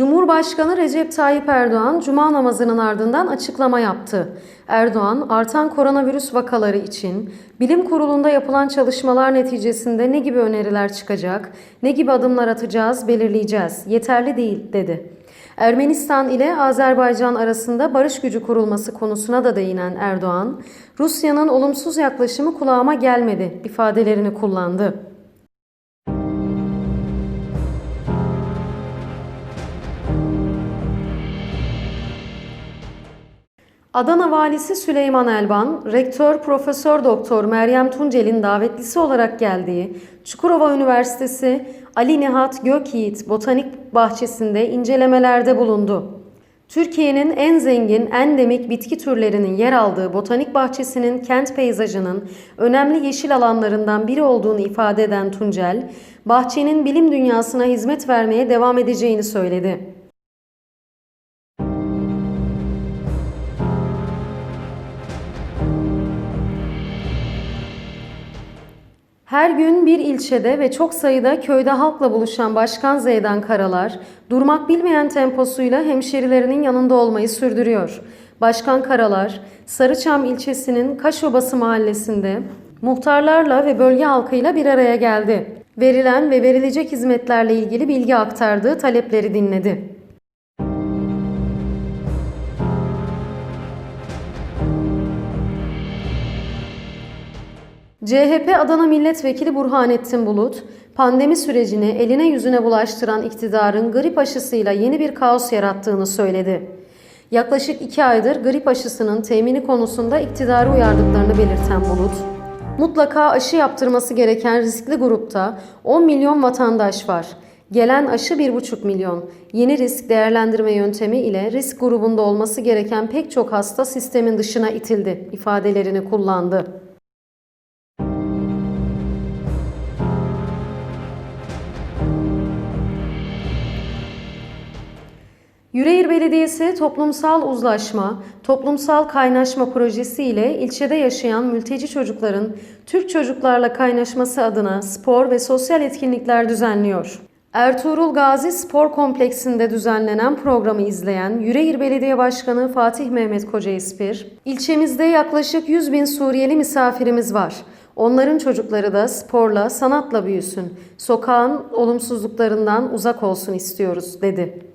Cumhurbaşkanı Recep Tayyip Erdoğan cuma namazının ardından açıklama yaptı. Erdoğan, artan koronavirüs vakaları için bilim kurulunda yapılan çalışmalar neticesinde ne gibi öneriler çıkacak, ne gibi adımlar atacağız belirleyeceğiz. Yeterli değil dedi. Ermenistan ile Azerbaycan arasında barış gücü kurulması konusuna da değinen Erdoğan, Rusya'nın olumsuz yaklaşımı kulağıma gelmedi ifadelerini kullandı. Adana Valisi Süleyman Elban, Rektör Profesör Doktor Meryem Tuncel'in davetlisi olarak geldiği Çukurova Üniversitesi Ali Nihat Gökyiğit Botanik Bahçesi'nde incelemelerde bulundu. Türkiye'nin en zengin, endemik bitki türlerinin yer aldığı botanik bahçesinin kent peyzajının önemli yeşil alanlarından biri olduğunu ifade eden Tuncel, bahçenin bilim dünyasına hizmet vermeye devam edeceğini söyledi. Her gün bir ilçede ve çok sayıda köyde halkla buluşan Başkan Zeydan Karalar, durmak bilmeyen temposuyla hemşerilerinin yanında olmayı sürdürüyor. Başkan Karalar, Sarıçam ilçesinin Kaşobası mahallesinde muhtarlarla ve bölge halkıyla bir araya geldi. Verilen ve verilecek hizmetlerle ilgili bilgi aktardı, talepleri dinledi. CHP Adana Milletvekili Burhanettin Bulut, pandemi sürecini eline yüzüne bulaştıran iktidarın grip aşısıyla yeni bir kaos yarattığını söyledi. Yaklaşık iki aydır grip aşısının temini konusunda iktidarı uyardıklarını belirten Bulut, mutlaka aşı yaptırması gereken riskli grupta 10 milyon vatandaş var. Gelen aşı 1,5 milyon. Yeni risk değerlendirme yöntemi ile risk grubunda olması gereken pek çok hasta sistemin dışına itildi ifadelerini kullandı. Yüreğir Belediyesi toplumsal uzlaşma, toplumsal kaynaşma projesi ile ilçede yaşayan mülteci çocukların Türk çocuklarla kaynaşması adına spor ve sosyal etkinlikler düzenliyor. Ertuğrul Gazi Spor Kompleksinde düzenlenen programı izleyen Yüreğir Belediye Başkanı Fatih Mehmet Koca İspir, ilçemizde yaklaşık 100 bin Suriyeli misafirimiz var. Onların çocukları da sporla, sanatla büyüsün. Sokağın olumsuzluklarından uzak olsun istiyoruz, dedi.